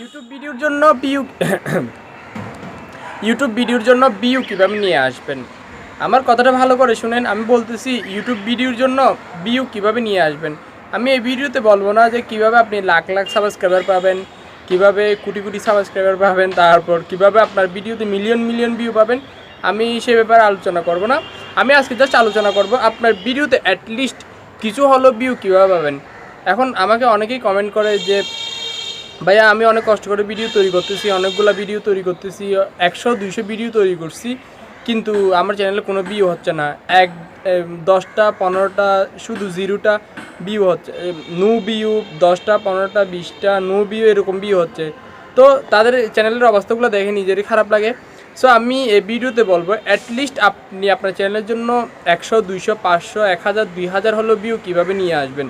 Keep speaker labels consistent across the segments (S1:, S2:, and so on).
S1: YouTube ভিডিওর জন্য বিউ YouTube ভিডিওর জন্য বিউ কীভাবে নিয়ে আসবেন। আমার কথাটা ভালো করে শুনেন, আমি বলতেছি ইউটিউব ভিডিওর জন্য বিউ কীভাবে নিয়ে আসবেন। আমি এই ভিডিওতে বলব না যে কীভাবে আপনি লাখ লাখ সাবস্ক্রাইবার পাবেন, কীভাবে কোটি কোটি সাবস্ক্রাইবার পাবেন, তারপর কীভাবে আপনার ভিডিওতে মিলিয়ন মিলিয়ন ভিউ পাবেন, আমি সে ব্যাপারে আলোচনা করব না। আমি আজকে জাস্ট আলোচনা করব আপনার ভিডিওতে অ্যাটলিস্ট কিছু হলো ভিউ কীভাবে পাবেন। এখন আমাকে অনেকেই কমেন্ট করে যে ভাইয়া, আমি অনেক কষ্ট করে ভিডিও তৈরি করতেছি, অনেকগুলো ভিডিও তৈরি করতেছি, একশো, দুইশো ভিডিও তৈরি করছি, কিন্তু আমার চ্যানেলে কোনো ভিউ হচ্ছে না। এক দশটা, পনেরোটা, শুধু জিরোটা ভিউ হচ্ছে নো ভিউ দশটা, পনেরোটা, বিশটা নো ভিউ এরকম ভিউ হচ্ছে। তো তাদের চ্যানেলের অবস্থাগুলো দেখে নিজেরই খারাপ লাগে। সো আমি এই ভিডিওতে বলব অ্যাটলিস্ট আপনি আপনার চ্যানেলের জন্য একশো, দুইশো, পাঁচশো, এক হাজার, দুই হাজার হলো ভিউ কীভাবে নিয়ে আসবেন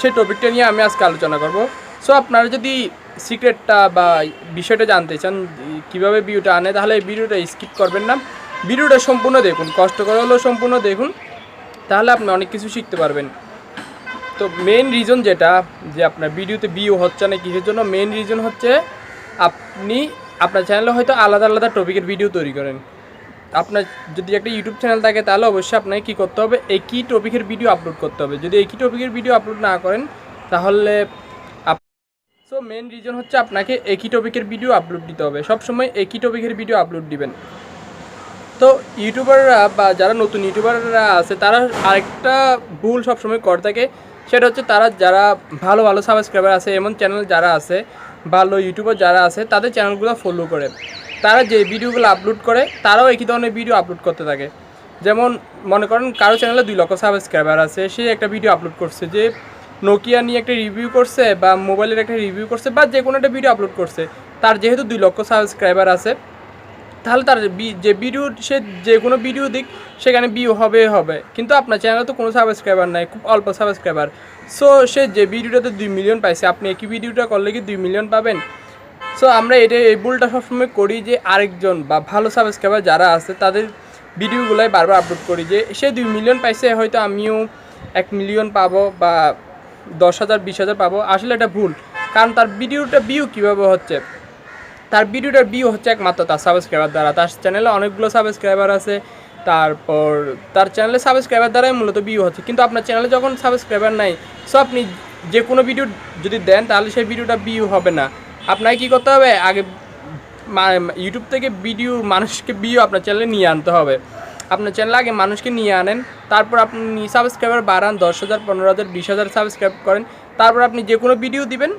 S1: সেই টপিকটা নিয়ে আমি আজকে আলোচনা করব। সো আপনারা যদি সিক্রেটটা বা বিষয়টা জানতে চান, কীভাবে ভিডিওটা আনে, তাহলে এই ভিডিওটা স্কিপ করবেন না। ভিডিওটা সম্পূর্ণ দেখুন কষ্ট করে হলেও সম্পূর্ণ দেখুন, তাহলে আপনি অনেক কিছু শিখতে পারবেন। তো মেন রিজন যেটা, যে আপনার ভিডিওতে ভিউ হচ্ছে না কিসের জন্য মেন রিজন হচ্ছে আপনি, আপনার চ্যানেলে হয়তো আলাদা আলাদা টপিকের ভিডিও তৈরি করেন। আপনার যদি একটা ইউটিউব চ্যানেল থাকে, তাহলে অবশ্যই আপনাকে কী করতে হবে, একই টপিকের ভিডিও আপলোড করতে হবে। যদি একই টপিকের ভিডিও আপলোড না করেন, তাহলে সো মেন রিজন হচ্ছে আপনাকে একই টপিকের ভিডিও আপলোড দিতে হবে। সবসময় একই টপিকের ভিডিও আপলোড দিবেন। তো ইউটিউবাররা বা যারা নতুন ইউটিউবাররা আছে, তারা আরেকটা ভুল সবসময় করে থাকে। সেটা হচ্ছে তারা যারা ভালো ভালো সাবস্ক্রাইবার আছে, এমন চ্যানেল যারা আছে, ভালো ইউটিউবার যারা আছে, তাদের চ্যানেলগুলো ফলো করে। তারা যে ভিডিওগুলো আপলোড করে, তারাও একই ধরনের ভিডিও আপলোড করতে থাকে। যেমন, মনে করেন কারও চ্যানেলে দুই লক্ষ সাবস্ক্রাইবার আছে, সে একটা ভিডিও আপলোড করছে যে নোকিয়া নিয়ে একটা রিভিউ করছে বা মোবাইলের একটা রিভিউ করছে বা যে কোনো একটা ভিডিও আপলোড করছে, তার যেহেতু দুই লক্ষ সাবস্ক্রাইবার আছে, তাহলে তার যে ভিডিও সে যে কোনো ভিডিও দিক, সেখানে ভিউ হবে হবে। কিন্তু আপনার চ্যানেলে তো কোনো সাবস্ক্রাইবার নাই, খুব অল্প সাবস্ক্রাইবার সো সে যে ভিডিওটাতে দুই মিলিয়ন পাইছে, আপনি একই ভিডিওটা করলে কি দুই মিলিয়ন পাবেন? সো আমরা এটা, এই ভুলটা সবসময় করি যে আরেকজন বা ভালো সাবস্ক্রাইবার যারা আছে, তাদের ভিডিওগুলাই বারবার আপলোড করি যে, সে দুই মিলিয়ন পাইছে, হয়তো আমিও এক মিলিয়ন পাবো বা দশ হাজার, বিশ হাজার পাবো। আসলে এটা ভুল, কারণ তার ভিডিওটা ভিউ কীভাবে হচ্ছে? তার ভিডিওটার ভিউ হচ্ছে একমাত্র তার সাবস্ক্রাইবার দ্বারা। তার চ্যানেলে অনেকগুলো সাবস্ক্রাইবার আছে, তারপর তার চ্যানেলে সাবস্ক্রাইবার দ্বারাই মূলত ভিউ হচ্ছে। কিন্তু আপনার চ্যানেলে যখন সাবস্ক্রাইবার নাই সো আপনি যে কোনো ভিডিও যদি দেন, তাহলে সেই ভিডিওটা ভিউ হবে না। আপনাকে কী করতে হবে? আগে ইউটিউব থেকে ভিডিও মানুষকে ভিউ আপনার চ্যানেলে নিয়ে আনতে হবে। আপনার চ্যানেল আগে মানুষকে নিয়ে আনেন, তারপর আপনি সাবস্ক্রাইবার বাড়ান, দশ হাজার, পনেরো হাজার, বিশ হাজার সাবস্ক্রাইব করেন, তারপর আপনি যে কোনো ভিডিও দিবেন,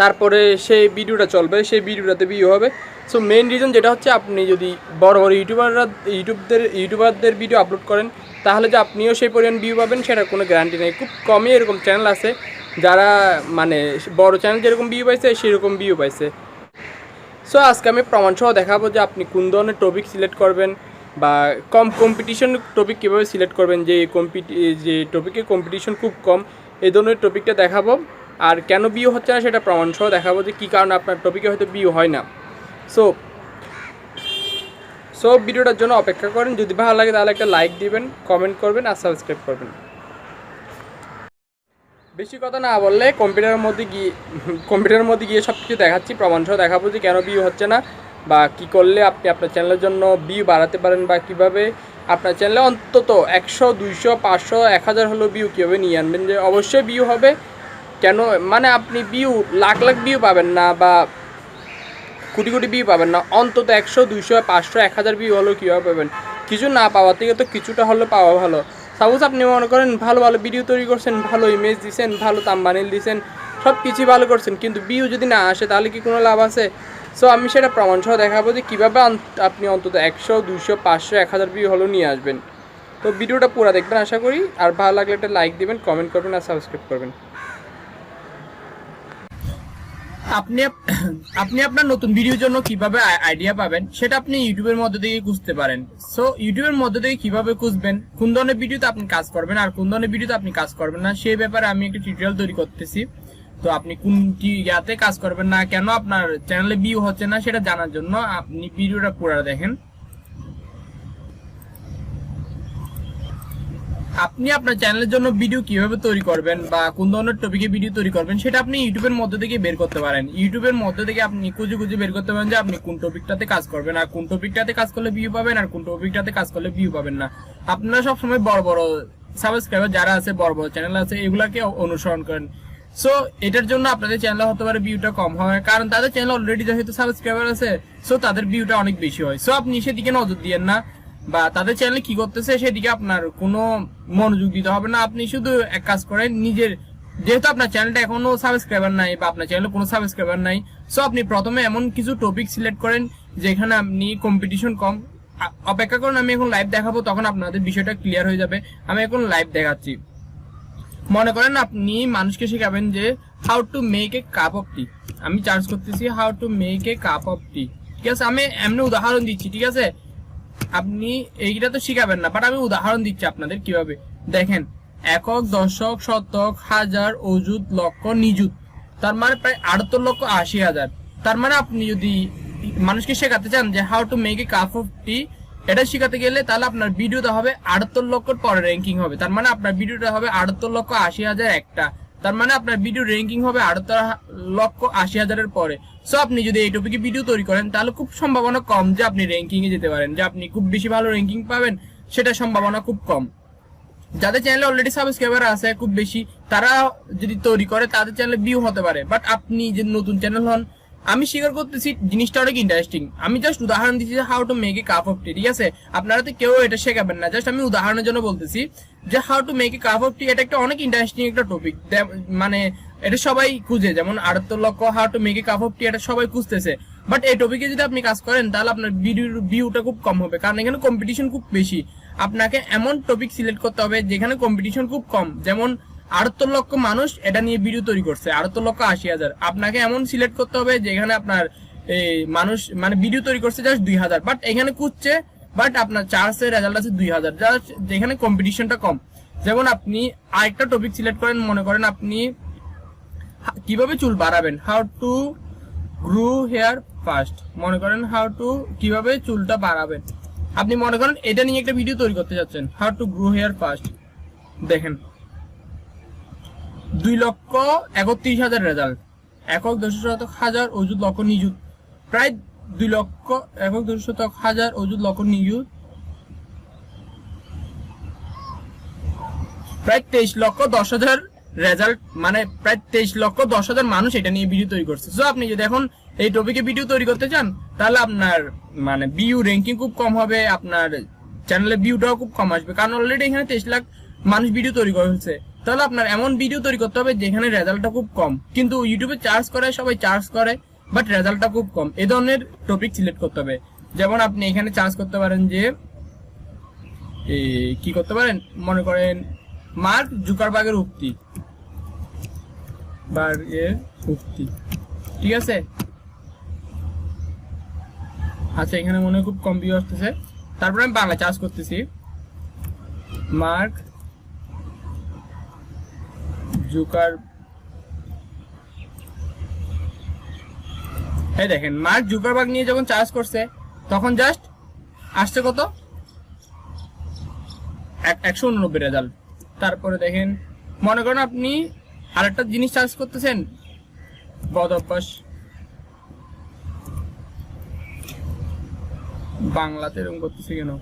S1: তারপরে সেই ভিডিওটা চলবে, সেই ভিডিওটাতে ভিউ হবে। সো মেন রিজন যেটা হচ্ছে, আপনি যদি বড় বড় ইউটিউবাররা ইউটিউবদের ইউটিউবারদের ভিডিও আপলোড করেন, তাহলে যে আপনিও সেই পরিমাণ ভিউ পাবেন, সেটার কোনো গ্যারান্টি নেই। খুব কমই এরকম চ্যানেল আছে, যারা মানে বড় চ্যানেল যেরকম ভিউ পাইছে, সেরকম ভিউ পাইছে। সো আজকে আমি প্রমাণসহ দেখাবো যে আপনি কোন ধরনের টপিক সিলেক্ট করবেন বা কম কম্পিটিশন টপিক কীভাবে সিলেক্ট করবেন? যে কম্পিটি যে টপিকে কম্পিটিশন খুব কম, এই ধরনের টপিকটা দেখাবো। আর কেন বিয়ে হচ্ছে না সেটা প্রমাণসহ দেখাবো যে কী কারণে আপনার টপিকে হয়তো বিয়ে হয় না। সো সো ভিডিওটার জন্য অপেক্ষা করেন। যদি ভালো লাগে তাহলে একটা লাইক দিবেন কমেন্ট করবেন আর সাবস্ক্রাইব করবেন। বেশি কথা না বললে কম্পিউটারের মধ্যে গিয়ে কম্পিউটারের মধ্যে গিয়ে সব কিছু দেখাচ্ছি প্রমাণসহ দেখাবো যে কেন ভিউ হচ্ছে না। বা কি করলে আপনি আপনার চ্যানেলের জন্য ভিউ বাড়াতে পারেন বা কীভাবে আপনার চ্যানেলে অন্তত একশো, দুইশো, পাঁচশো, এক হাজার হলো ভিউ কীভাবে নিয়ে আনবেন? যে অবশ্যই ভিউ হবে। কেন? মানে আপনি ভিউ লাখ লাখ ভিউ পাবেন না বা কোটি কোটি ভিউ পাবেন না। অন্তত একশো, দুইশো, পাঁচশো, এক হাজার ভিউ হলেও কীভাবে পাবেন? কিছু না পাওয়ার থেকে তো কিছুটা হলেও পাওয়া ভালো। সাপোজ আপনি মনে করেন ভালো ভালো ভিডিও তৈরি করছেন, ভালো ইমেজ দিছেন, ভালো তাম্বানিল দিছেন সব কিছুই ভালো করছেন, কিন্তু ভিউ যদি না আসে তাহলে কি কোনো লাভ আছে? সো আমি সেটা প্রমাণ সহ দেখাবো যে কীভাবে আপনি অন্তত একশো, দুশো, পাঁচশো, এক হাজার ভিউ হলেও নিয়ে আসবেন। তো ভিডিওটা পুরো দেখবেন, আশা করি। আর ভালো লাগলে একটা লাইক দিবেন কমেন্ট করবেন আর সাবস্ক্রাইব করবেন। আপনি আপনি আপনার নতুন ভিডিওর জন্য কীভাবে আইডিয়া পাবেন, সেটা আপনি ইউটিউবের মধ্যে থেকে খুঁজতে পারেন। সো ইউটিউবের মধ্যে থেকে কীভাবে খুঁজবেন, কোন ধরনের ভিডিওতে আপনি কাজ করবেন, আর কোন ধরনের ভিডিওতে আপনি কাজ করবেন না, সেই ব্যাপারে আমি একটা টিউটোরিয়াল তৈরি করতেছি। তো আপনি কোন কি ইয়াতে কাজ করবেন না, কেন আপনার চ্যানেলে ভিউ হচ্ছে না, সেটা জানার জন্য আপনি ভিডিওটা পুরো দেখেন। আপনি আপনার চ্যানেলের জন্য ভিডিও কীভাবে তৈরি করবেন বা কোন ধরনের টপিকে ভিডিও তৈরি করবেন, সেটা আপনি ইউটিউবের মধ্যে থেকে বের করতে পারেন। ইউটিউবের মধ্যে থেকে আপনি খুঁজে খুঁজে বের করতে পারেন যে আপনি কোন টপিকটাতে কাজ করবেন আর কোন টপিকটাতে কাজ করলে ভিউ পাবেন আর কোন টপিকটাতে কাজ করলে ভিউ পাবেন না। আপনারা সবসময় বড় বড় সাবস্ক্রাইবার যারা আছে, বড় বড় চ্যানেল আছে, এগুলাকে অনুসরণ করেন। সো এটার জন্য আপনাদের চ্যানেলে হতে পারে ভিউটা কম হয়। কারণ তাদের চ্যানেল অলরেডি যেহেতু সাবস্ক্রাইবার আছে সো তাদের ভিউটা অনেক বেশি হয়। সো আপনি সেদিকে নজর দিয়েন না। বা তাদের চ্যানেলে কি করতেছে, সেদিকে আপনার কোনো মনোযোগ দিতে হবে না। আপনি শুধু এক কাজ করেন, নিজের যেহেতু আপনার চ্যানেলটা এখনও সাবস্ক্রাইবার নাই, বা আপনার চ্যানেলে কোনো সাবস্ক্রাইবার নাই সো আপনি প্রথমে এমন কিছু টপিক সিলেক্ট করেন, যেখানে আপনি কম্পিটিশন কম। অপেক্ষা করুন, আমি এখন লাইভ দেখাবো, তখন আপনাদের বিষয়টা ক্লিয়ার হয়ে যাবে। আমি এখন লাইভ দেখাচ্ছি। মনে করেন আপনি মানুষকে শেখাবেন যে how to make a cup of tea আমি চার্জ করতেছি how to make a cup of tea ঠিক আছে, আমি এমনি উদাহরণ দিচ্ছি, ঠিক আছে? আপনি এইটা তো শিখাবেন না বাট আমি উদাহরণ দিচ্ছি আপনাদের কীভাবে। দেখেন, একক, দশক, শতক, হাজার, অযুত, লক্ষ, নিযুত। তার মানে প্রায় আটাত্তর লক্ষ আশি হাজার। তার মানে আপনি যদি মানুষকে শেখাতে চান যে how to make a cup of tea এটা শেখাতে গেলে তাহলে আপনার ভিডিওটা হবে আটাত্তর লক্ষর পরে র্যাঙ্কিং হবে। তার মানে আপনার ভিডিওটা হবে আটাত্তর লক্ষ আশি হাজার একটা। তার মানে আপনার ভিডিও র্যাঙ্কিং হবে আটাত্তর লক্ষ আশি হাজারের পরে। সো আপনি যদি এই টপিকে ভিডিও তৈরি করেন, তাহলে খুব সম্ভাবনা কম যে আপনি র্যাঙ্কিং এ যেতে পারেন। যে আপনি খুব বেশি ভালো র্যাঙ্কিং পাবেন, সেটা সম্ভাবনা খুব কম। যাদের চ্যানেলে অলরেডি সাবস্ক্রাইবার আছে খুব বেশি, তারা যদি তৈরি করে, তাদের চ্যানেলে ভিউ হতে পারে। বাট আপনি যে নতুন চ্যানেল হন আমি স্বীকার করতেছি, জিনিসটা অনেক ইন্টারেস্টিং আমি জাস্ট উদাহরণ দিচ্ছি how to make a cup of tea ঠিক আছে? আপনারা তো কেউ এটা শেখাবেন না। জাস্ট আমি উদাহরণের জন্য বলতেছি যে how to make a cup of tea এটা একটা অনেক ইন্টারেস্টিং একটা টপিক মানে এটা সবাই খুঁজে, যেমন আটাত্তর লক্ষ how to make a cup of tea এটা সবাই খুঁজতেছে। বাট এই টপিকে যদি আপনি কাজ করেন, তাহলে আপনার ভিডিওর ভিউটা খুব কম হবে। কারণ এখানে কম্পিটিশন খুব বেশি। আপনাকে এমন টপিক সিলেক্ট করতে হবে যেখানে কম্পিটিশন খুব কম। যেমন আটাত্তর লক্ষ মানুষ এটা নিয়ে ভিডিও তৈরি করছে, আটাত্তর লক্ষ আশি হাজার। আপনাকে এমন সিলেক্ট করতে হবে যেখানে আপনার, এই মানুষ মানে ভিডিও তৈরি করছে জাস্ট দুই হাজার। বাট এখানে খুঁজছে বাট আপনার চার্জের রেজাল্ট আছে দুই হাজার। জাস্ট যেখানে কম্পিটিশনটা কম। যেমন আপনি আরেকটা টপিক সিলেক্ট করেন, মনে করেন আপনি কীভাবে চুল বাড়াবেন? How to grow hair fast মনে করেন হাউ টু কীভাবে চুলটা বাড়াবেন? আপনি মনে করেন এটা নিয়ে একটা ভিডিও তৈরি করতে যাচ্ছেন। How to grow hair fast দেখেন। দুই লক্ষ একত্রিশ হাজার রেজাল্ট। একক দশ শতক হাজার অযুত লক্ষ নিযুত। প্রায় দুই লক্ষ একক দশ শতক হাজার অযুত লক্ষ নিযুত। প্রায় তেইশ লক্ষ দশ হাজার রেজাল্ট মানে প্রায় তেইশ লক্ষ দশ হাজার মানুষ এটা নিয়ে ভিডিও তৈরি করছে। সো আপনি যদি এখন এই টপিকে ভিডিও তৈরি করতে চান, তাহলে আপনার মানে ভিউ র্যাঙ্কিং খুব কম হবে, আপনার চ্যানেলে ভিউটাও খুব কম আসবে। কারণ অলরেডি এখানে তেইশ লাখ মানুষ ভিডিও তৈরি করেছে। তাহলে আপনার এমন ভিডিও তৈরি করতে হবে যেখানে রেজাল্টটা খুব কম। কিন্তু ইউটিউবে চার্জ করে সবাই চার্জ করে বাট রেজাল্টটা খুব কম। এ ধরনের টপিক সিলেক্ট করতে হবে। যেমন আপনি এখানে চার্জ করতে পারেন যে কি করতে পারেন? মনে করেন মার্ক জুকারবার্গের উক্তি। উক্তি। ঠিক আছে? আচ্ছা এখানে মনে হয় খুব কম ভিউ আসতেছে। তারপরে আমি বাংলা চার্জ করতেছি। Mark Zucker. এই দেখেন, মার্ক জুকারবার্গ নিয়ে যখন চার্জ করছে, তখন জাস্ট আসছে কত? এক- একশো উননব্বই রেজাল্ট তারপরে দেখেন, মনে করেন আপনি আরেকটা জিনিস চার্জ করতেছেন? বদ অভ্যাস। বাংলাতে এরকম করতেছে কেন?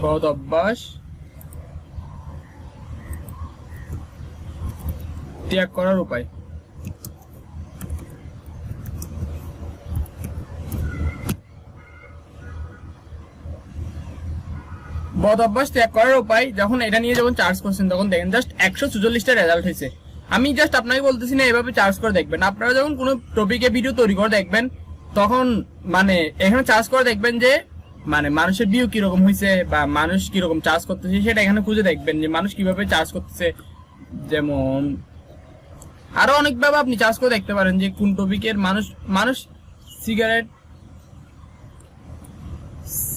S1: বদ অভ্যাস। ত্যাগ করার উপায়। বদ অভ্যাস ত্যাগ করার উপায়, যখন এটা নিয়ে যখন চার্জ করছেন, তখন দেখেন জাস্ট একশো চুচল্লিশটা রেজাল্ট হয়েছে। আমি জাস্ট আপনাকে বলতেছি না, এভাবে চার্জ করে দেখবেন। আপনারা যখন কোনো টপিকে ভিডিও তৈরি করে দেখবেন, তখন মানে এখানে চার্জ করে দেখবেন যে মানে মানুষের ভিউ কীরকম হয়েছে বা মানুষ কীরকম চার্জ করতেছে, সেটা এখানে খুঁজে দেখবেন যে মানুষ কীভাবে চার্জ করতেছে। যেমন আরও অনেকভাবে আপনি চার্জ করে দেখতে পারেন যে কোন টপিকের মানুষ মানুষ সিগারেট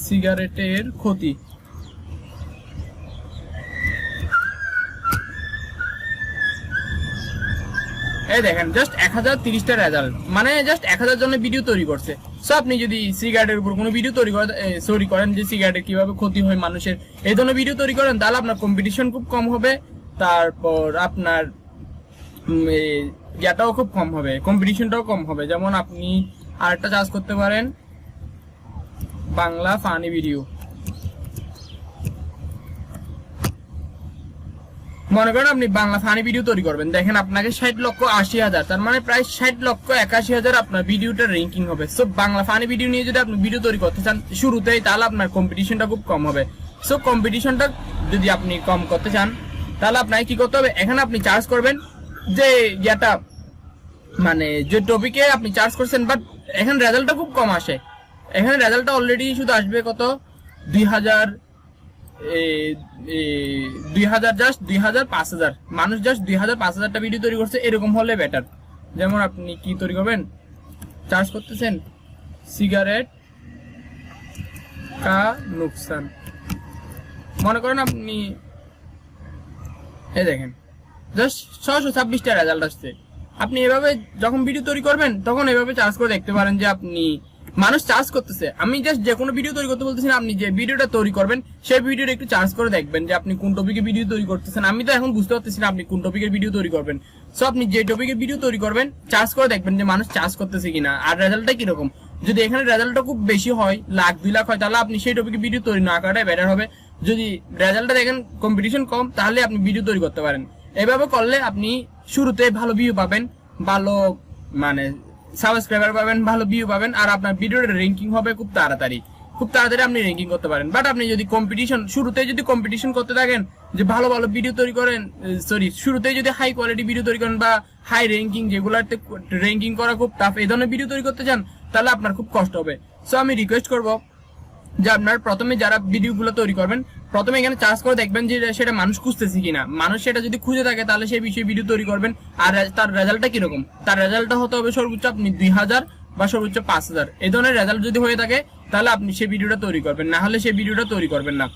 S1: সিগারেটের ক্ষতি। এই দেখেন জাস্ট এক হাজার তিরিশটা রেজাল্ট মানে জাস্ট এক হাজার জনের ভিডিও তৈরি করছে। সো আপনি যদি সিগারেটের উপর কোনো ভিডিও তৈরি করেন সরি করেন যে সিগারেটের কীভাবে ক্ষতি হয় মানুষের, এই ধরনের ভিডিও তৈরি করেন, তাহলে আপনার কম্পিটিশন খুব কম হবে। তারপর আপনার ইয়াটাও খুব কম হবে কম্পিটিশনটাও কম হবে। যেমন আপনি আরেকটা চাষ করতে পারেন, বাংলা ফানি ভিডিও মনে করেন আপনি বাংলা ফানি ভিডিও তৈরি করবেন। দেখেন আপনাকে ষাট লক্ষ আশি হাজার, তার মানে প্রায় ষাট লক্ষ একাশি হাজার আপনার ভিডিওটা র্যাঙ্কিং হবে। সো বাংলা ফানি ভিডিও নিয়ে যদি আপনি ভিডিও তৈরি করতে চান শুরুতেই, তাহলে আপনার কম্পিটিশনটা খুব কম হবে। সো কম্পিটিশনটা যদি আপনি কম করতে চান, তাহলে আপনাকে কি করতে হবে? এখানে আপনি চার্জ করবেন যে ইয়াটা মানে যে টপিকে আপনি চার্জ করছেন বাট এখানে রেজাল্টটা খুব কম আসে। এখানে রেজাল্টটা অলরেডি শুধু আসবে কত? দুই হাজার দুই হাজার জাস্ট দুই হাজার পাঁচ হাজার। মানুষ জাস্ট দুই হাজার পাঁচ হাজারটা ভিডিও তৈরি করছে, এরকম হলে বেটার যেমন আপনি কি তৈরি করবেন? চার্জ করতেছেন সিগারেট কা নুকসান। মনে করেন আপনি, এই দেখেন জাস্ট রেজাল্ট আসছে। আপনি এভাবে যখন ভিডিও তৈরি করবেন, তখন এভাবে চার্জ করে দেখতে পারেন যে আপনি মানুষ চার্জ করতেছে। আমি জাস্ট যে কোনো ভিডিও তৈরি করতে বলতেছি না, আপনি যে ভিডিওটা তৈরি করবেন, সেই ভিডিওটা একটু চার্জ করে দেখবেন যে আপনি কোন টপিকে ভিডিও তৈরি করতেছেন। আমি তো এখন বুঝতে পারতেছি না আপনি কোন টপিকের ভিডিও তৈরি করবেন। সো আপনি যে ভিডিও তৈরি করবেন চার্জ করে দেখবেন যে মানুষ চার্জ করতেছে কিনা। আর রেজাল্টটা কীরকম? যদি এখানে রেজাল্টটা খুব বেশি হয়, লাখ, দুই লাখ হয়, তাহলে আপনি সেই টপিকে ভিডিও তৈরি না করাটাই বেটার হবে। যদি রেজাল্টটা দেখেন কম্পিটিশন কম, তাহলে আপনি ভিডিও তৈরি করতে পারেন। এভাবে করলে আপনি শুরুতে ভালো ভিউ পাবেন, ভালো মানে সাবস্ক্রাইবার পাবেন, ভালো ভিউ পাবেন, আর আপনার ভিডিওর র্যাঙ্কিং হবে খুব তাড়াতাড়ি। খুব তাড়াতাড়ি আপনি র্যাঙ্কিং করতে পারেন। বাট আপনি যদি কম্পিটিশন শুরুতে যদি কম্পিটিশন করতে থাকেন, যে ভালো ভালো ভিডিও তৈরি করেন সরি শুরুতে যদি হাই কোয়ালিটি ভিডিও তৈরি করেন বা হাই র্যাঙ্কিং যেগুলোতে র্যাঙ্কিং করা খুব টাফ এই ধরনের ভিডিও তৈরি করতে চান, তাহলে আপনার খুব কষ্ট হবে। সো আমি রিকোয়েস্ট করব যে আপনার প্রথমে যারা ভিডিওগুলো তৈরি করবেন, প্রথমে এখানে চার্জ করে দেখবেন যে সেটা মানুষ খুঁজতেছে কিনা। মানুষ সেটা যদি খুঁজে থাকে, তাহলে সেই বিষয়ে ভিডিও তৈরি করবেন। আর তার রেজাল্টটা কীরকম? তার রেজাল্টটা হতে হবে সর্বোচ্চ আপনি দুই হাজার বা সর্বোচ্চ পাঁচ হাজার। এই ধরনের রেজাল্ট যদি হয়ে থাকে, তাহলে আপনি সেই ভিডিওটা তৈরি করবেন। না হলে সেই ভিডিওটা তৈরি করবেন না।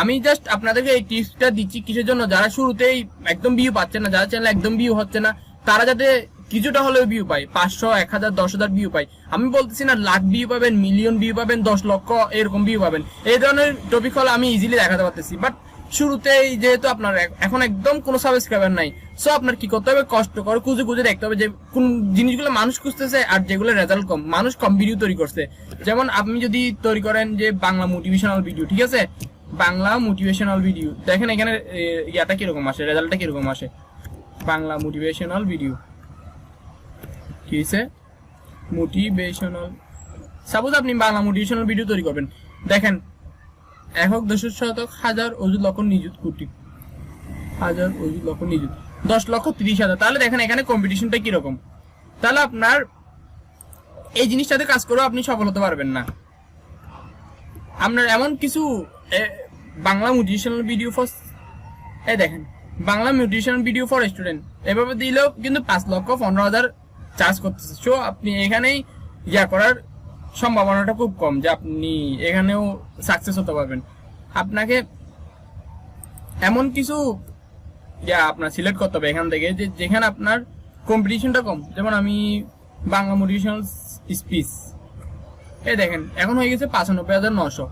S1: আমি জাস্ট আপনাদেরকে এই টিপসটা দিচ্ছি কিসের জন্য? যারা শুরুতেই একদম ভিউ পাচ্ছে না, যারা চ্যানেল একদম ভিউ হচ্ছে না, তারা যাতে কিছুটা হলেও ভিউ পাই। পাঁচশো এক হাজার দশ হাজার ভিউ পাই। আমি বলতেছি না, লাখ ভিউ পাবেন মিলিয়ন ভিউ পাবেন, দশ লক্ষ এরকম ভিউ পাবেন। এই ধরনের টপিক হলে আমি ইজিলি দেখাতে পারতেছি। বাট শুরুতেই যেহেতু আপনার এখন একদম কোনো সাবস্ক্রাইবার নাই সো আপনার কি করতে হবে? কষ্ট করে খুঁজে খুঁজে দেখতে হবে যে কোন জিনিসগুলো মানুষ খুঁজতেছে আর যেগুলো রেজাল্ট কম। মানুষ কম ভিডিও তৈরি করছে। যেমন আপনি যদি তৈরি করেন যে বাংলা মোটিভেশনাল ভিডিও ঠিক আছে? বাংলা মোটিভেশনাল ভিডিও দেখেন এখানে ইয়াটা কীরকম আসে? রেজাল্টটা কীরকম আসে? বাংলা মোটিভেশনাল ভিডিও কি হয়েছে মোটিভেশনাল। সাপোজ আপনি বাংলা মোটিভেশনাল ভিডিও তৈরি করবেন। দেখেন, একক দশক শতক হাজার অজুত লক্ষ নিযুত কোটি। হাজার অজুত লক্ষ নিযুত। দশ লক্ষ তিরিশ হাজার। তাহলে দেখেন, এখানে কম্পিটিশনটা কীরকম? তাহলে আপনার এই জিনিসটাতে কাজ করেও আপনি সফল হতে পারবেন না। আপনার এমন কিছু বাংলা মোটিভেশনাল ভিডিও ফর এই দেখেন, বাংলা মিউটিশন ভিডিও ফর স্টুডেন্ট এভাবে দিলেও কিন্তু পাঁচ লক্ষ পনেরো হাজার চার্জ করতেছে। সো আপনি এখানেই ইয়া করার সম্ভাবনাটা খুব কম যে আপনি এখানেও সাকসেস হতে পারবেন। আপনাকে এমন কিছু ইয়া আপনার সিলেক্ট করতে হবে এখান থেকে যে যেখানে আপনার কম্পিটিশনটা কম। যেমন আমি বাংলা মোটিভেশনাল স্পিচ এই দেখেন, এখন হয়ে গেছে পাঁচানব্বই হাজার নশো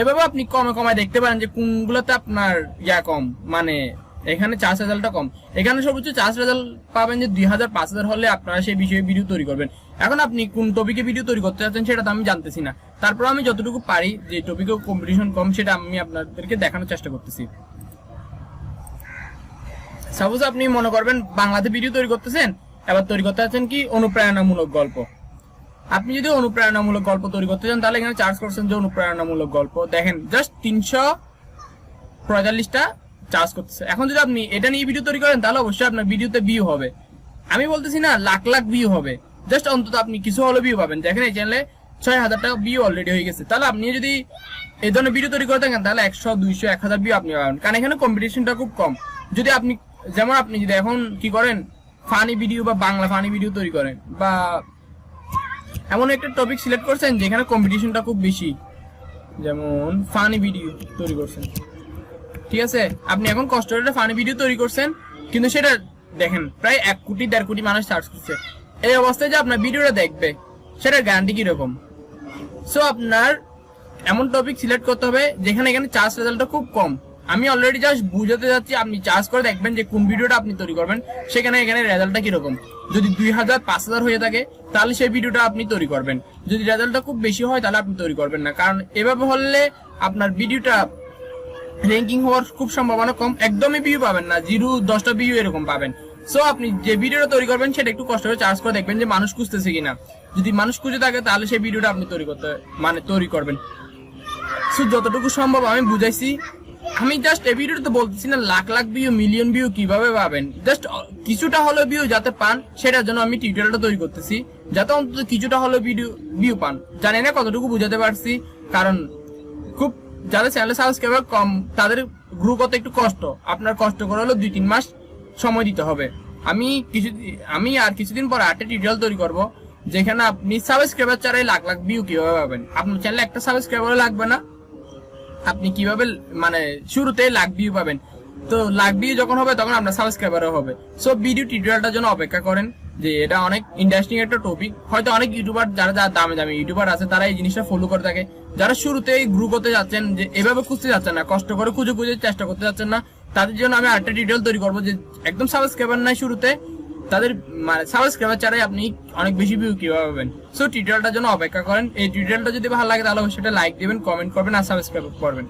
S1: এভাবে আপনি কমে কমায় দেখতে পারেন যে কোনগুলোতে আপনার ইয়া কম মানে এখানে চার্জ রেজাল্টটা কম। এখানে সর্বোচ্চ চার্জ রেজাল্ট পাবেন যে দুই হাজার, পাঁচ হাজার হলে আপনারা সেই বিষয়ে ভিডিও তৈরি করবেন। এখন আপনি কোন টপিকে ভিডিও তৈরি করতে চাচ্ছেন সেটা তো আমি জানতেছি না। তারপর আমি যতটুকু পারি যে টপিকে কম্পিটিশন কম, সেটা আমি আপনাদেরকে দেখানোর চেষ্টা করতেছি। সাপোজ আপনি মনে করবেন বাংলাতে ভিডিও তৈরি করতেছেন, এবার তৈরি করতে চাচ্ছেন কি? অনুপ্রেরণামূলক গল্প। আপনি যদি অনুপ্রেরণামূলক গল্প তৈরি করতে চান, তাহলে এখানে চার্জ করছেন যে অনুপ্রেরণামূলক গল্প। দেখেন জাস্ট তিনশো পঁয়তাল্লিশটা চার্জ করতেছে। এখন যদি আপনি এটা নিয়ে ভিডিও তৈরি করেন, তাহলে অবশ্যই আপনার ভিডিওতে ভিউ হবে। আমি বলতেছি না, লাখ লাখ ভিউ হবে। জাস্ট অন্তত আপনি কিছু হলে ভিউ পাবেন। দেখেন এই চ্যানেলে ছয় হাজার টাকা ভিউ অলরেডি হয়ে গেছে। তাহলে আপনি যদি এই ধরনের ভিডিও তৈরি করে থাকেন, তাহলে একশো, দুইশো, এক হাজার ভিউ আপনি পাবেন। কারণ এখানে কম্পিটিশনটা খুব কম। যদি আপনি, যেমন আপনি যদি এখন কি করেন ফানি ভিডিও বা বাংলা ফানি ভিডিও তৈরি করেন, বা এমন একটা টপিক সিলেক্ট করছেন, যেখানে কম্পিটিশনটা খুব বেশি, যেমন ফানি ভিডিও তৈরি করছেন। ঠিক আছে? আপনি এখন কষ্ট করে ফানি ভিডিও তৈরি করছেন, কিন্তু সেটা দেখেন, প্রায় এক কোটি, দেড় কোটি মানুষ সার্চ করছে। এই অবস্থায় যে আপনার ভিডিওটা দেখবে, সেটার গ্যারান্টি কীরকম? সো আপনার এমন টপিক সিলেক্ট করতে হবে, যেখানে এখানে চার্জ রেজাল্টটা খুব কম। আমি অলরেডি জাস্ট বুঝাতে যাচ্ছি, আপনি চার্জ করে দেখবেন যে কোন ভিডিওটা আপনি তৈরি করবেন, সেখানে এখানে রেজাল্টটা কীরকম। যদি দুই হাজার, পাঁচ হাজার হয়ে থাকে, তাহলে সেই ভিডিওটা আপনি তৈরি করবেন। যদি রেজাল্টটা খুব বেশি হয়, তাহলে আপনি তৈরি করবেন না। কারণ এভাবে হলে আপনার ভিডিওটা র্যাঙ্কিং হওয়ার খুব সম্ভাবনা কম। একদমই ভিউ পাবেন না। জিরো, দশটা ভিউ এরকম পাবেন। সো আপনি যে ভিডিওটা তৈরি করবেন, সেটা একটু কষ্ট করে চার্জ করে দেখবেন যে মানুষ খুঁজতেছে কিনা। যদি মানুষ খুঁজে থাকে, তাহলে সেই ভিডিওটা আপনি তৈরি করতে মানে তৈরি করবেন। সো যতটুকু সম্ভব আমি বুঝাইছি। আমি জাস্ট এই ভিডিওতে বলতেছি না, lakh lakh view million view কীভাবে পাবেন। জাস্ট কিছুটা হলো ভিউ যাতে পান, সেটার জন্য আমি টিউটোরিয়ালটা তৈরি করতেছি। যাতে অন্তত কিছুটা হলো ভিডিও ভিউ পান। জানি না কতটুকু বুঝাতে পারছি, কারণ যাদের চ্যানেল সাবস্ক্রাইবার কম, তাদের গ্রুপ হতে একটু কষ্ট। আপনার কষ্ট করে হলো দুই তিন মাস সময় দিতে হবে। আমি কিছু, আমি আর কিছুদিন পর আটটা টিউটোরিয়াল তৈরি করব, যেখানে আপনি সাবস্ক্রাইবার ছাড়াই লাখ লাখ ভিউ কীভাবে পাবেন। আপনার চ্যানেলে একটা সাবস্ক্রাইবার লাগবে না। আপনি কীভাবে মানে শুরুতে লাখ ভিউ পাবেন। তো লাখ ভিউ যখন হবে, তখন আপনার সাবস্ক্রাইবারও হবে। সো ভিডিও টিউটোরিয়ালটার জন্য অপেক্ষা করেন। যে এটা অনেক ইন্টারেস্টিং একটা টপিক হয়তো অনেক ইউটিউবার যারা যারা দামে দামে ইউটিউবার আছে, তারা এই জিনিসটা ফলো করে থাকে। যারা শুরুতে গ্রু করতে যাচ্ছেন, যে এভাবে খুঁজতে যাচ্ছেন না, কষ্ট করে খুঁজে খুঁজে চেষ্টা করতে যাচ্ছেন না, তাদের জন্য আমি আরেকটা ডিটেল তৈরি করব যে একদম সাবস্ক্রাইবার নাই শুরুতে, তাদের মানে সাবস্ক্রাইবার ছাড়াই আপনি অনেক বেশি ভিউ কীভাবে পাবেন। সো টিউটোরিয়ালটার জন্য অপেক্ষা করেন। এই টিউটোরিয়ালটা যদি ভালো লাগে, তাহলে অবশ্যই লাইক দিবেন কমেন্ট করবেন, আর সাবস্ক্রাইব করবেন।